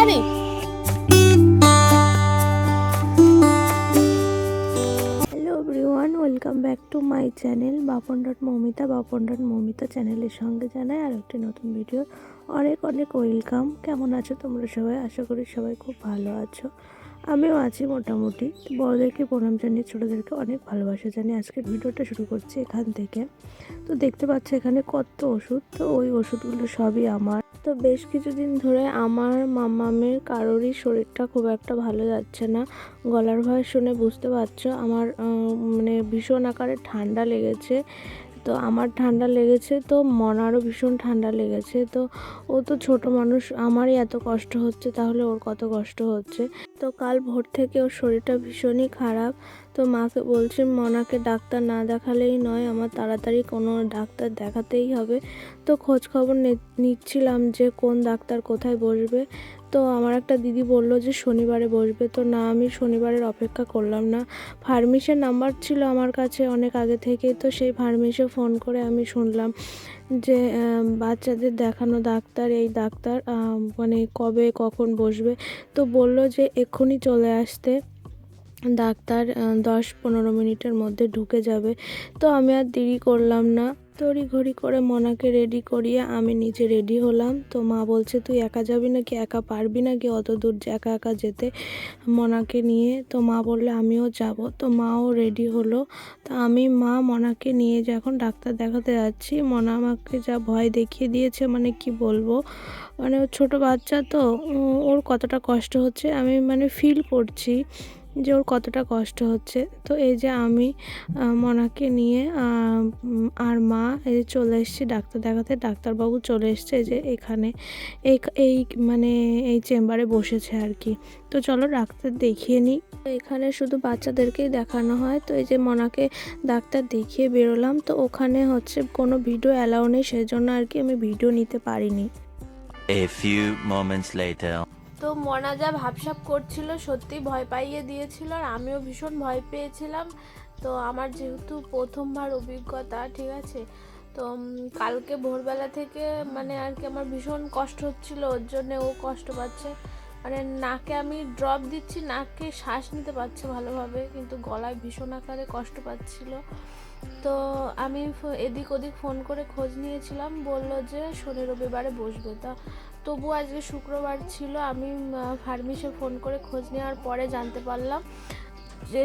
পারি? Hello everyone welcome back to my channel Bapon dot Moumita Bapon dot Moumita চ্যানেলের সঙ্গে জানাই আর একটি নতুন ভিডিও অনেক অনেক ওয়েলকাম কেমন আছো তোমরা সবাই? আশা করি সবাই খুব ভালো আছো। আমিও আছি মোটামুটি। বড়োদেরকে প্রণাম জানিয়ে, ছোটোদেরকে অনেক ভালোবাসা জানিয়ে আজকের ভিডিওটা শুরু করছি এখান থেকে। তো দেখতে পাচ্ছি এখানে কত ওষুধ। তো ওই ওষুধগুলো সবই আমার। তো বেশ কিছুদিন ধরে আমার মামামের কারোরই শরীরটা খুব একটা ভালো যাচ্ছে না। গলার ভয় শুনে বুঝতে পারছ, আমার মানে ভীষণ আকারে ঠান্ডা লেগেছে। তো আমার ঠান্ডা লেগেছে, তো মনারও ভীষণ ঠান্ডা লেগেছে। তো ও তো ছোট মানুষ, আমারই এত কষ্ট হচ্ছে, তাহলে ওর কত কষ্ট হচ্ছে? তো কাল ভোর থেকে ওর শরীরটা ভীষণই খারাপ। তো মাকে বলছি, মনাকে ডাক্তার না দেখালেই নয়, আমার তাড়াতাড়ি কোনো ডাক্তার দেখাতেই হবে। তো খোঁজ খবর নিচ্ছিলাম যে কোন ডাক্তার কোথায় বসবে। তো আমার একটা দিদি বলল যে শনিবারে বসবে। তো না, আমি শনিবারের অপেক্ষা করলাম না। ফার্মেসির নাম্বার ছিল আমার কাছে অনেক আগে থেকেই, তো সেই ফার্মেসে ফোন করে আমি শুনলাম যে বাচ্চাদের দেখানো ডাক্তার, এই ডাক্তার মানে কবে, কখন বসবে। তো বলল যে এক্ষুনি চলে আসতে। ডাক্তার দশ পনেরো মিনিটের মধ্যে ঢুকে যাবে। তো আমি আর দেরি করলাম না। তড়ি ঘড়ি করে মনাকে রেডি করিয়ে আমি নিজে রেডি হলাম। তো মা বলছে, তুই একা যাবি নাকি? একা পারবি নাকি অত দূর একা একা যেতে? মনাকে নিয়ে, তো মা বললে, আমিও যাব। তো মাও রেডি হলো। তো আমি, মা মনাকে নিয়ে যখন ডাক্তার দেখাতে যাচ্ছি, মনা আমাকে যা ভয় দেখিয়ে দিয়েছে মানে কি বলব? মানে ছোট বাচ্চা তো ওর কতটা কষ্ট হচ্ছে, আমি মানে ফিল করছি। যে ওর কতটা কষ্ট হচ্ছে। তো এই যে আমি মনাকে নিয়ে আর মা এই যে চলে এসেছি ডাক্তার দেখাতে, ডাক্তারবাবু চলে এসছে যে এখানে, এই এই মানে এই চেম্বারে বসেছে আর কি। তো চলো ডাক্তার দেখিয়ে নিই। এখানে শুধু বাচ্চাদেরকেই দেখানো হয়। তো এই যে মনাকে ডাক্তার দেখিয়ে বেরোলাম। তো ওখানে হচ্ছে কোনো ভিডিও অ্যালাউ নেই, সেজন্য আর কি আমি ভিডিও নিতে পারিনি। A few moments later. তো মনা যা ভাবসাব করছিল সত্যি ভয় পাইয়ে দিয়েছিল আর আমিও ভীষণ ভয় পেয়েছিলাম। তো আমার যেহেতু প্রথমবার অভিজ্ঞতা, ঠিক আছে? তো কালকে ভোরবেলা থেকে মানে আর কি আমার ভীষণ কষ্ট হচ্ছিল, ওর জন্য ও কষ্ট পাচ্ছে। মানে নাকে আমি ড্রপ দিচ্ছি, নাকে শ্বাস নিতে পারছে ভালোভাবে, কিন্তু গলায় ভীষণ আকারে কষ্ট পাচ্ছিল। তো আমি এদিক ওদিক ফোন করে খোঁজ নিয়েছিলাম, বলল যে শনি রবিবারে বসবে। তা তবু আজকে শুক্রবার ছিল, আমি ফার্মেসে ফোন করে খোঁজ নেওয়ার পরে জানতে পারলাম যে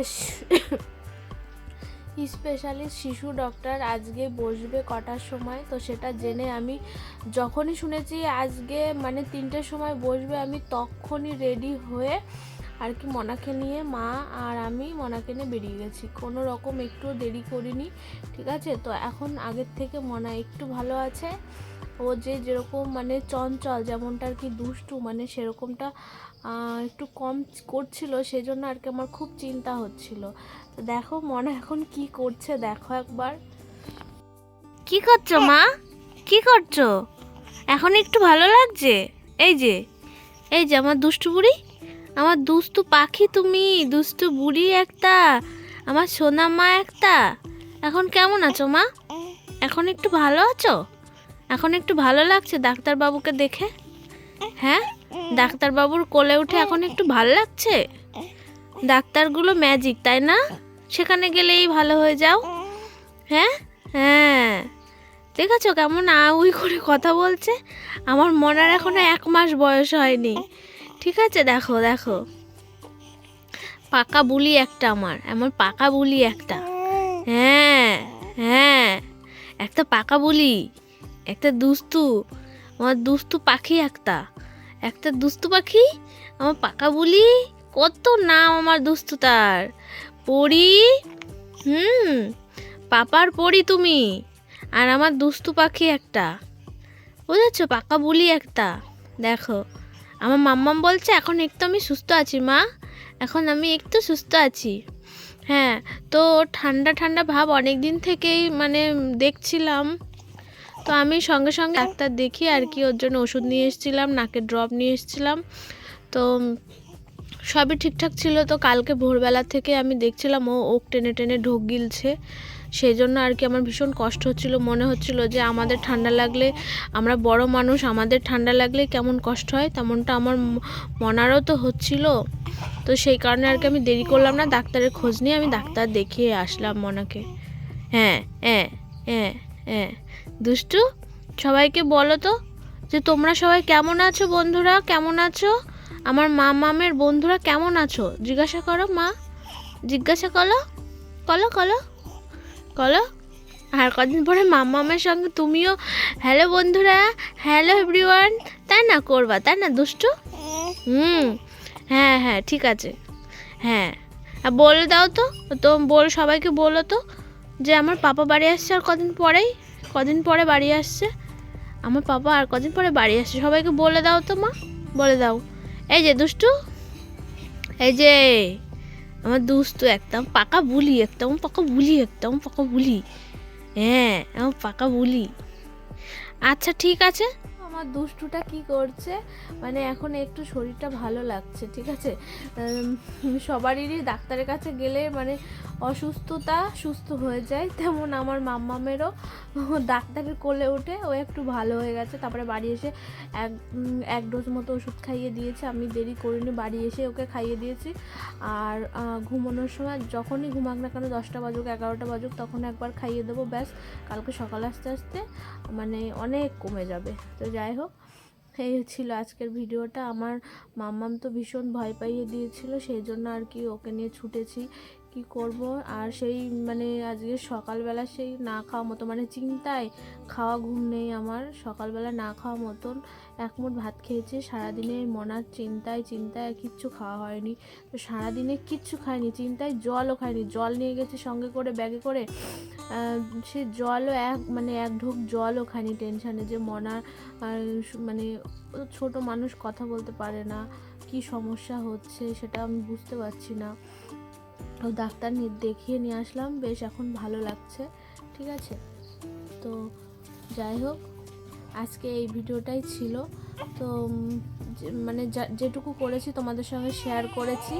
স্পেশালিস্ট শিশু ডক্টর আজকে বসবে কটার সময়। তো সেটা জেনে আমি যখনই শুনেছি আজকে মানে তিনটের সময় বসবে, আমি তখনই রেডি হয়ে আর কি মনাকে নিয়ে মা আর আমি মনাকে নিয়ে বেরিয়ে গেছি। কোনো রকম একটু দেরি করিনি, ঠিক আছে? তো এখন আগের থেকে মনা একটু ভালো আছে। ও যে যেরকম মানে চঞ্চল যেমনটা আর কি দুষ্টু মানে সেরকমটা একটু কম করছিল, সেজন্য আর কি আমার খুব চিন্তা হচ্ছিল। দেখো মনে এখন কি করছে, দেখো একবার। কি করছ মা? কি করছ? এখন একটু ভালো লাগছে? এই যে এই যে আমার দুষ্টু বুড়ি, আমার দুষ্টু পাখি তুমি, দুষ্টু বুড়ি একটা, আমার সোনা মা একটা। এখন কেমন আছো মা? এখন একটু ভালো আছো? এখন একটু ভালো লাগছে ডাক্তারবাবুকে দেখে? হ্যাঁ? ডাক্তারবাবুর কোলে উঠে এখন একটু ভালো লাগছে? ডাক্তারগুলো ম্যাজিক তাই না? সেখানে গেলেই ভালো হয়ে যাও। হ্যাঁ? হ্যাঁ। দেখেছ কেমন আ উই করে কথা বলছে? আমার মনার এখনও এক মাস বয়স হয়নি। ঠিক আছে, দেখো দেখো। পাকা বুলি একটা আমার, এমন পাকা বুলি একটা। হ্যাঁ হ্যাঁ। একটা পাকা বুলি। একটা দুস্তু, আমার দুস্তু পাখি একটা। একটা দুস্তু পাখি? আমার পাকা বুলি? কত নাম আমার দুস্তু তার পড়ি হুম, পাপার পড়ি তুমি। আর আমার দুস্তু পাখি একটা। বুঝেছ? পাকা বুলি একটা। দেখো, আমার মাম্মাম বলছে, এখন একটু আমি সুস্থ আছি মা। এখন আমি একটু সুস্থ আছি। হ্যাঁ তো ঠান্ডা ঠান্ডা ভাব অনেক দিন থেকেই মানে দেখছিলাম। তো আমি সঙ্গে সঙ্গে ডাক্তার দেখি আর কি, ওর জন্য ওষুধ নিয়ে এসেছিলাম, নাকের ড্রপ নিয়ে এসেছিলাম। তো সবই ঠিকঠাক ছিল, তো কালকে ভোরবেলা থেকে আমি দেখছিলাম ও ওক টেনে টেনে ঢোক গিলছে। সেই জন্য আর কি আমার ভীষণ কষ্ট হচ্ছিল, মনে হচ্ছিল যে আমাদের ঠান্ডা লাগলে, আমরা বড় মানুষ, আমাদের ঠান্ডা লাগলে কেমন কষ্ট হয়? তেমনটা আমার মনারও তো হচ্ছিল। তো সেই কারণে আর কি আমি দেরি করলাম না, ডাক্তারের খোঁজ নিয়ে আমি ডাক্তার দেখিয়ে আসলাম মনাকে। হ্যাঁ হ্যাঁ হ্যাঁ হ্যাঁ। দুষ্টু, সবাইকে বলো তো যে তোমরা সবাই কেমন আছো বন্ধুরা? কেমন আছো? আমার মা মামের বন্ধুরা কেমন আছো? জিজ্ঞাসা করো, মা। জিজ্ঞাসা করো। কলো কলো কলো আর কদিন পরে মামামের সঙ্গে তুমিও হ্যালো বন্ধুরা, হ্যালো এভরিওয়ান। তাই না করবা, তাই না দুষ্টু? হুম হ্যাঁ হ্যাঁ ঠিক আছে। হ্যাঁ আর বলে দাও তো তো বল, সবাইকে বলো তো যে আমার পাপা বাড়ি আসছে আর কদিন পরেই? কদিন পরে বাড়ি আসছে। আমার পাপা আর কদিন পরে বাড়ি আসছে। সবাইকে বলে দাও তো মা, বলে দাও। এই যে দুষ্টু, এই যে আমার দুস্তু একদম পাকা বুলি, একদম পাকা বুলি, একদম পাকা বুলি। হ্যাঁ আমার পাকা বুলি। আচ্ছা ঠিক আছে। আমার দুষ্টুটা কি করছে? মানে এখন একটু শরীরটা ভালো লাগছে, ঠিক আছে? সবারই ডাক্তারের কাছে গেলে মানে অসুস্থতা সুস্থ হয়ে যায়। তেমন আমার মাম্মামেরও ডাক্তারের কোলে উঠে ও একটু ভালো হয়ে গেছে। তারপরে বাড়ি এসে এক এক ডোজ মতো ওষুধ খাইয়ে দিয়েছে। আমি দেরি করিনি, বাড়ি এসে ওকে খাইয়ে দিয়েছি। আর ঘুমানোর সময় যখনই ঘুমাক না কেন দশটা বাজুক, এগারোটা বাজুক, তখন একবার খাইয়ে দেবো, ব্যাস। কালকে সকাল আসতে আসতে মানে অনেক কমে যাবে। তো যাই হোক, এই ছিল আজকের ভিডিওটা। আমার মাম্মাম তো ভীষণ ভয় পাইয়ে দিয়েছিল, সেই জন্য আর কি ওকে নিয়ে ছুটেছি। কি করব? আর সেই মানে আজকে সকালবেলা সেই না খাওয়া মতো মানে চিন্তায় খাওয়া ঘুম নেই আমার। সকালবেলা না খাওয়া মতন এক মুঠ ভাত খেয়েছি। সারাদিনে মনার চিন্তায় চিন্তায় কিচ্ছু খাওয়া হয়নি। তো সারাদিনে কিচ্ছু খাইনি, চিন্তায় জলও খাইনি। জল নিয়ে গেছি সঙ্গে করে, ব্যাগে করে। সে জলও এক মানে এক ঢোক জলও খাইনি টেনশানে যে মনার মানে ছোট মানুষ, কথা বলতে পারে না। কি সমস্যা হচ্ছে সেটা আমি বুঝতে পারছি না। তো ডাক্তার দেখিয়ে নিয়ে আসলাম, বেশ এখন ভালো লাগছে, ঠিক আছে? তো যাই হোক, আজকে এই ভিডিওটাই ছিল। তো মানে যেটুকু করেছি তোমাদের সঙ্গে শেয়ার করেছি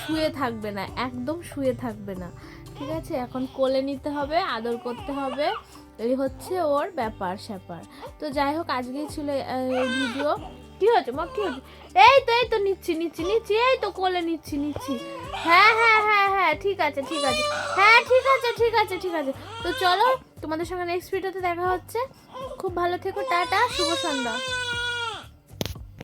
শুয়ে থাকবে না, একদম শুয়ে থাকবে না, ঠিক আছে? এখন কোলে নিতে হবে, আদর করতে হবে, এই হচ্ছে ওর ব্যাপার স্যাপার। তো যাই হোক, আজকেই ছিল ভিডিও কি হচ্ছে মা, কি হচ্ছে এই তো এই তো, নিচ্ছি নিচ্ছি নিচ্ছি, এই তো কোলে নিচ্ছি নিচ্ছি। হ্যাঁ হ্যাঁ হ্যাঁ হ্যাঁ ঠিক আছে ঠিক আছে। হ্যাঁ ঠিক আছে ঠিক আছে ঠিক আছে। তো চলো, তোমাদের সঙ্গে নেক্সট ভিডিওতে দেখা হচ্ছে। খুব ভালো থেকো টাটা শুভ সন্ধ্যা।